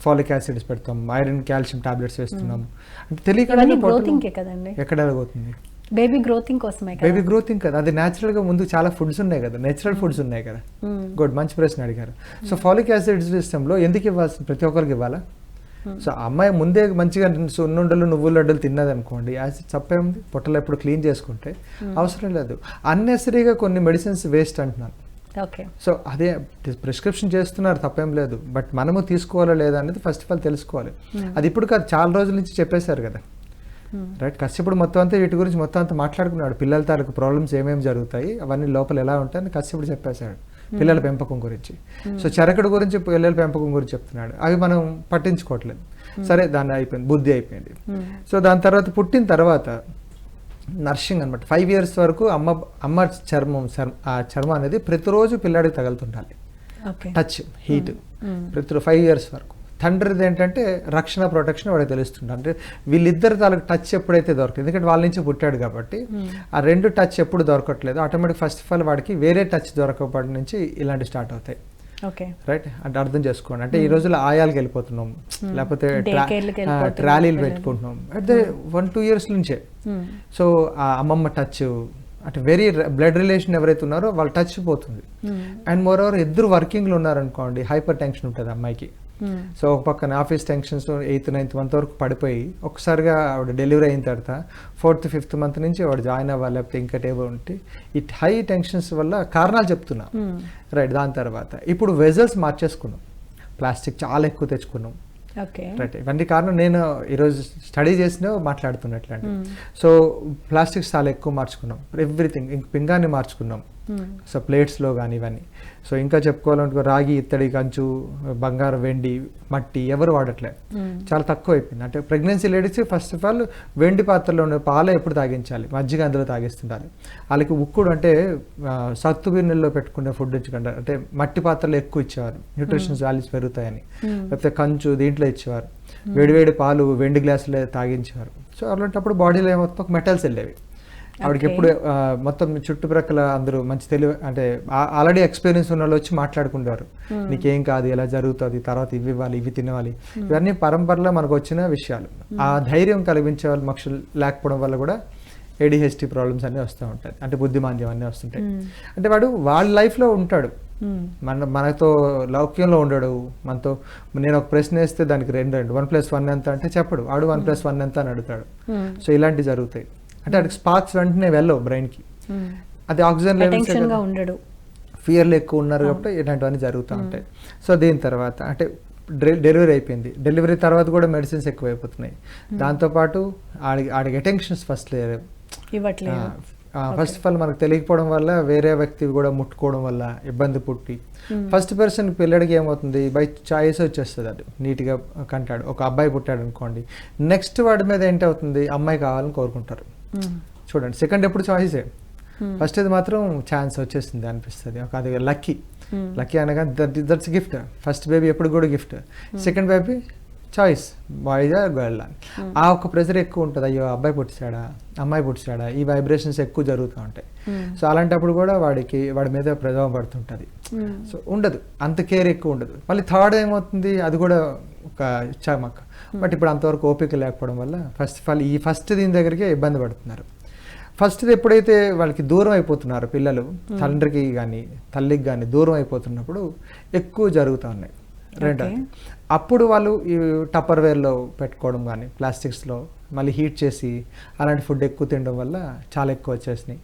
Phallic acids పెడతాం iron calcium tablets వేస్తున్నాం. అంటే గ్రోతింగ్ కదండి? ఎక్కడ ఎలాగవుతుంది బేబీ గ్రోతింగ్ కోసమే కదా? బేబీ గ్రోతింగ్ కదా. అది natural గా ముందు చాలా ఫుడ్స్ ఉన్నాయి కదా. నేచురల్ ఫుడ్స్ ఉన్నాయి కదా. గుడ్ మంచి ప్రశ్న అడిగారు. సో ఫాలిక్ యాసిడ్ సిస్టంలో ఎందుకు ఇవ్వాల్సి ప్రతి ఒక్కరికి ఇవ్వాలా? సో అమ్మాయి ముందే మంచిగా సున్నుండలు నువ్వుల లడ్డలు తిన్నది అనుకోండి యాసిడ్ చప్పే ఉంది పొట్టలో ఎప్పుడు క్లీన్ చేసుకుంటే అవసరం లేదు. అన్నెసరీగా కొన్ని మెడిసిన్స్ వేస్ట్ అంటున్నాను. సో అదే ప్రిస్క్రిప్షన్ చేస్తున్నారు తప్పేం లేదు. బట్ మనము తీసుకోవాలా లేదా అనేది ఫస్ట్ ఆఫ్ ఆల్ తెలుసుకోవాలి. అది ఇప్పుడు కాదు చాలా రోజుల నుంచి చెప్పేశారు కదా. రైట్ కశ్యపుడు మొత్తం అంతా వీటి గురించి మొత్తం అంతా మాట్లాడుకున్నాడు. పిల్లల తాలూకు ప్రాబ్లమ్స్ ఏమేమి జరుగుతాయి అవన్నీ లోపల ఎలా ఉంటాయని కశ్యపుడు చెప్పేశాడు. పిల్లల పెంపకం గురించి. సో చరకుడు గురించి పిల్లల పెంపకం గురించి చెప్తున్నాడు. అవి మనం పట్టించుకోవట్లేదు. సరే దాన్ని అయిపోయింది బుద్ధి అయిపోయింది. సో దాని తర్వాత పుట్టిన తర్వాత నర్సింగ్ అనమాట ఫైవ్ ఇయర్స్ వరకు అమ్మ అమ్మ చర్మం ఆ చర్మం అనేది ప్రతిరోజు పిల్లాడికి తగులుతుండాలి. టచ్ హీట్ ప్రతి ఫైవ్ ఇయర్స్ వరకు. తండ్రిది ఏంటంటే రక్షణ ప్రొటెక్షన్ వాడికి తెలుస్తుంది అంటే వీళ్ళిద్దరి తాలూకు టచ్ ఎప్పుడైతే దొరకదు ఎందుకంటే వాళ్ళ నుంచి పుట్టాడు కాబట్టి ఆ రెండు టచ్ ఎప్పుడు దొరకట్లేదు. ఆటోమేటిక్ ఫస్ట్ ఆఫ్ ఆల్ వాడికి వేరే టచ్ దొరకప్పటి నుంచి ఇలాంటి స్టార్ట్ అవుతాయి. రైట్ అంటే అర్థం చేసుకోండి. అంటే ఈ రోజుల్లో ఆయాలకు వెళ్ళిపోతున్నాం. లేకపోతే careలకు వెళ్ళిపోతున్నాం. ట్రాలీలు పిల్లలు. పెట్టుకుంటున్నాం. అంటే వన్ టూ ఇయర్స్ నుంచే. సో ఆ అమ్మమ్మ టచ్ అంటే వెరీ బ్లడ్ రిలేషన్ ఎవరైతే ఉన్నారో వాళ్ళ టచ్ పోతుంది. అండ్ మోర్ ఓవర్ ఇద్దరు వర్కింగ్లో ఉన్నారనుకోండి హైపర్ టెన్షన్ ఉంటుంది అమ్మాయికి. సో ఒక పక్కన office tensions eighth ninth month వరకు పడిపోయి ఒకసారిగా ఆవిడ డెలివరీ అయిన తర్వాత ఫోర్త్ ఫిఫ్త్ మంత్ నుంచి వాడు జాయిన్ అవ్వాలి లేకపోతే ఇంకా టేబుల్ ఉంటే ఈ హై టెన్షన్స్ వల్ల కారణాలు చెప్తున్నా. రైట్ దాని తర్వాత ఇప్పుడు వెజల్స్ మార్చేసుకున్నాం. ప్లాస్టిక్ చాలా ఎక్కువ తెచ్చుకున్నాం. ఓకే. రైట్ ఇవన్నీ కారణం నేను ఈరోజు స్టడీ చేసిన మాట్లాడుతున్నట్లండి సో ప్లాస్టిక్స్ చాలా ఎక్కువ మార్చుకున్నాం. ఎవ్రీథింగ్ ఇంక పింగాన్ని మార్చుకున్నాం. సో ప్లేట్స్లో కానీ ఇవన్నీ. సో ఇంకా చెప్పుకోవాలంటే రాగి ఇత్తడి కంచు బంగారం వెండి మట్టి ఎవరు వాడట్లే. చాలా తక్కువ అయిపోయింది అంటే pregnancy ladies first of all వెండి పాత్రలో ఉన్న పాలు ఎప్పుడు తాగించాలి. మజ్జిగ అందులో తాగిస్తుండాలి. వాళ్ళకి ఉక్కుడు అంటే సత్తు గిన్నెల్లో పెట్టుకునే ఫుడ్ ఇచ్చకుండా అంటే మట్టి పాత్రలు ఎక్కువ ఇచ్చేవారు. న్యూట్రిషన్స్ వాల్యూస్ పెరుగుతాయని. లేకపోతే కంచు దీంట్లో ఇచ్చేవారు. వేడివేడి పాలు వెండి గ్లాసులో తాగించేవారు. సో అలాంటప్పుడు బాడీలో ఒక మెటల్స్ వెళ్ళేవి. ఆవిడకి. ఎప్పుడు మొత్తం చుట్టుప్రక్కల అందరూ మంచి తెలివి అంటే ఆల్రెడీ ఎక్స్పీరియన్స్ ఉన్న వాళ్ళు వచ్చి మాట్లాడుకుంటారు. నీకేం కాదు ఎలా జరుగుతుంది తర్వాత ఇవి ఇవ్వాలి ఇవి తినవాలి ఇవన్నీ పరంపరలో మనకు వచ్చిన విషయాలు. ఆ ధైర్యం కలిగించే వాళ్ళు మనుషులు లేకపోవడం వల్ల కూడా ఏడిహెచ్టీ ప్రాబ్లమ్స్ అన్నీ వస్తూ ఉంటాయి. అంటే బుద్ధిమాంద్యం అన్నీ వస్తుంటాయి. అంటే వాడు వాళ్ళ లైఫ్లో ఉంటాడు. మన మనతో లౌక్యంలో ఉండడు. మనతో నేను ఒక ప్రశ్న వేస్తే దానికి రెండు రెండు. వన్ ప్లస్ వన్ ఎంత అంటే చెప్పడు. వాడు వన్ ప్లస్ వన్ ఎంత అని అడుగుతాడు. సో ఇలాంటివి జరుగుతాయి. అంటే వాడికి స్పార్క్స్ వెంటనే వెళ్ళవు బ్రెయిన్కి. అది ఆక్సిజన్ లెవెల్స్ ఉండడు. ఫియర్లు ఎక్కువ ఉన్నారు కాబట్టి ఇలాంటివన్నీ జరుగుతూ ఉంటాయి. సో దీని తర్వాత అంటే డెలివరీ అయిపోయింది. డెలివరీ తర్వాత కూడా మెడిసిన్స్ ఎక్కువ అయిపోతున్నాయి దాంతోపాటు ఆడికి ఆడికి అటెన్షన్స్ ఫస్ట్ ఇవ్వట్లేదు. ఫస్ట్ ఆఫ్ ఆల్ మనకు తెలియకపోవడం వల్ల వేరే వ్యక్తి కూడా ముట్టుకోవడం వల్ల ఇబ్బంది పుట్టి ఫస్ట్ పర్సన్ పిల్లడికి ఏమవుతుంది? బై చాయిస్ వచ్చేస్తుంది అది నీట్గా కంటాడు. ఒక అబ్బాయి పుట్టాడు అనుకోండి. నెక్స్ట్ వాడి మీద ఏంటవుతుంది అమ్మాయి కావాలని కోరుకుంటారు. చూడండి సెకండ్ ఎప్పుడు చాయిసే ఫస్ట్ ఇది మాత్రం ఛాన్స్ వచ్చేసింది అనిపిస్తుంది. ఒక అది లక్కీ లక్కీ అనగా that that's gift. First baby ఎప్పుడు కూడా gift. Second baby choice boy girl అని ఆ ఒక ప్రెజర్ ఎక్కువ ఉంటుంది. అయ్యో అబ్బాయి పుట్టించాడా అమ్మాయి పుట్టించాడా ఈ వైబ్రేషన్స్ ఎక్కువ జరుగుతూ ఉంటాయి. సో అలాంటప్పుడు కూడా వాడికి వాడి మీద ప్రభావం పడుతుంటుంది. సో ఉండదు. అంత కేర్ ఎక్కువ ఉండదు. మళ్ళీ థర్డ్ ఏమవుతుంది? అది కూడా ఒక చమక్ బట్ ఇప్పుడు అంతవరకు ఓపిక లేకపోవడం వల్ల ఫస్ట్ ఆఫ్ ఆల్ ఈ ఫస్ట్ దీని దగ్గరికి ఇబ్బంది పడుతున్నారు. ఫస్ట్ ఎప్పుడైతే వాళ్ళకి దూరం అయిపోతున్నారు పిల్లలు తండ్రికి కానీ తల్లికి కానీ దూరం అయిపోతున్నప్పుడు ఎక్కువ జరుగుతూ ఉన్నాయి. రెండోది. అప్పుడు వాళ్ళు ఈ టప్పర్వేర్లో పెట్టుకోవడం కానీ ప్లాస్టిక్స్లో మళ్ళీ హీట్ చేసి అలాంటి ఫుడ్ ఎక్కువ తినడం వల్ల చాలా ఎక్కువ వచ్చేసినాయి.